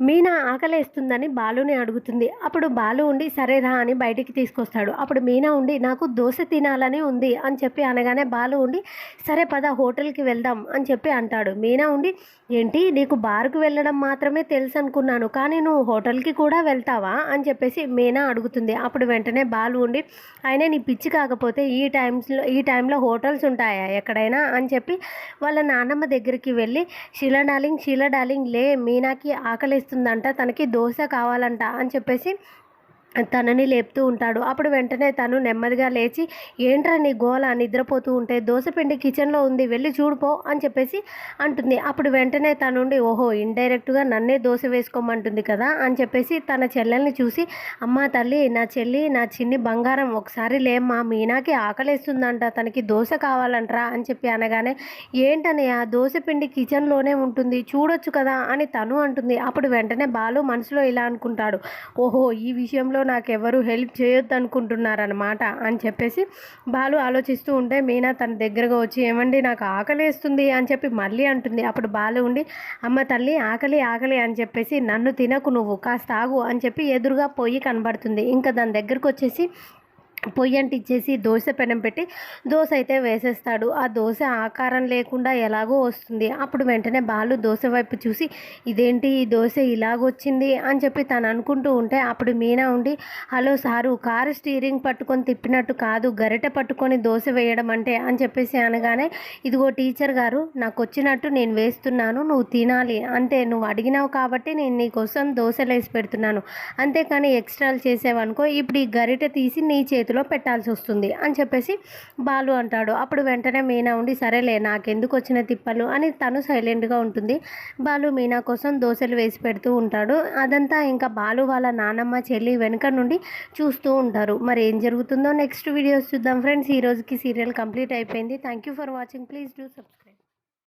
మీనా ఆకలేస్తుందని బాలుని అడుగుతుంది. అప్పుడు బాలు ఉండి సరేరా అని బయటికి తీసుకొస్తాడు. అప్పుడు మీనా ఉండి నాకు దోశ తినాలని ఉంది అని చెప్పి అనగానే బాలు ఉండి సరే పద హోటల్కి వెళ్దాం అని చెప్పి అంటాడు. మీనా ఉండి ఏంటి నీకు బార్కు వెళ్ళడం మాత్రమే తెలుసు అనుకున్నాను కానీ నువ్వు హోటల్కి కూడా వెళ్తావా? అని చెప్పేసి మీనా అడుగుతుంది. అప్పుడు వెంటనే బాలు ఉండి అయినా నీ పిచ్చి కాకపోతే ఈ టైమ్స్లో ఈ టైంలో హోటల్స్ ఉంటాయా ఎక్కడైనా? అని చెప్పి వాళ్ళ నాన్నమ్మ దగ్గరికి వెళ్ళి షీలా డార్లింగ్ షీలా డార్లింగ్ లే మీనాకి చేస్తుందంట తనకి దోశ కావాలంట అని చెప్పేసి తనని లేపుతూ ఉంటాడు. అప్పుడు వెంటనే తను నెమ్మదిగా లేచి ఏంట్రా నీ గోల? నిద్రపోతూ ఉంటే దోశపిండి కిచెన్లో ఉంది వెళ్ళి చూడుపో అని చెప్పేసి అంటుంది. అప్పుడు వెంటనే తనుండి ఓహో ఇండైరెక్ట్గా నన్నే దోశ వేసుకోమంటుంది కదా అని చెప్పేసి తన చెల్లెల్ని చూసి అమ్మ తల్లి నా చెల్లి నా చిన్ని బంగారం ఒకసారి లేమ్మా మీనాకి ఆకలేస్తుందంట తనకి దోశ కావాలంట్రా అని చెప్పి అనగానే ఏంటని? ఆ దోశ పిండి కిచెన్లోనే ఉంటుంది చూడొచ్చు కదా అని తను అంటుంది. అప్పుడు వెంటనే బాలు మనసులో ఇలా అనుకుంటాడు. ఓహో ఈ విషయంలో నాకెవరు హెల్ప్ చేయొద్దు అనుకుంటున్నారనమాట అని చెప్పేసి బాలు ఆలోచిస్తూ ఉంటే మీనా తన దగ్గరగా వచ్చి ఏమండి నాకు ఆకలి వేస్తుంది అని చెప్పి మళ్ళీ అంటుంది. అప్పుడు బాలు ఉండి అమ్మ తల్లి ఆకలి ఆకలి అని చెప్పేసి నన్ను తినకు నువ్వు కాస్త ఆగు అని చెప్పి ఎదురుగా పోయి కనబడుతుంది. ఇంకా దాని దగ్గరకు వచ్చేసి పొయ్యి అంటిచ్చేసి దోశ పెనం పెట్టి దోశ అయితే వేసేస్తాడు. ఆ దోశ ఆకారం లేకుండా ఎలాగో వస్తుంది. అప్పుడు వెంటనే బాలు దోశ వైపు చూసి ఇదేంటి ఈ దోశ ఇలాగొచ్చింది? అని చెప్పి తను అనుకుంటూ ఉంటే అప్పుడు మీనా ఉండి హలో సారు కారు స్టీరింగ్ పట్టుకొని తిప్పినట్టు కాదు గరిటె పట్టుకొని దోశ వేయడం అంటే అని చెప్పేసి అనగానే ఇదిగో టీచర్ గారు నాకు వచ్చినట్టు నేను వేస్తున్నాను నువ్వు తినాలి. అంతే నువ్వు అడిగినావు కాబట్టి నేను నీకోసం దోశలు వేసి పెడుతున్నాను. అంతేకాని ఎక్స్ట్రాలు చేసేవనుకో ఇప్పుడు ఈ గరిటె తీసి నీ చేతి చేతిలో పెట్టాల్సి వస్తుంది అని చెప్పేసి బాలు అంటాడు. అప్పుడు వెంటనే మీనా ఉండి సరేలే నాకెందుకు వచ్చిన తిప్పలు? అని తను సైలెంట్గా ఉంటుంది. బాలు మీనా కోసం దోశలు వేసి పెడుతూ ఉంటాడు. అదంతా ఇంకా బాలు వాళ్ళ నానమ్మ చెల్లి వెనుక నుండి చూస్తూ ఉంటారు. మరి ఏం జరుగుతుందో నెక్స్ట్ వీడియోస్ చూద్దాం ఫ్రెండ్స్. ఈ రోజుకి సీరియల్ కంప్లీట్ అయిపోయింది. Thank you for watching. Please do subscribe.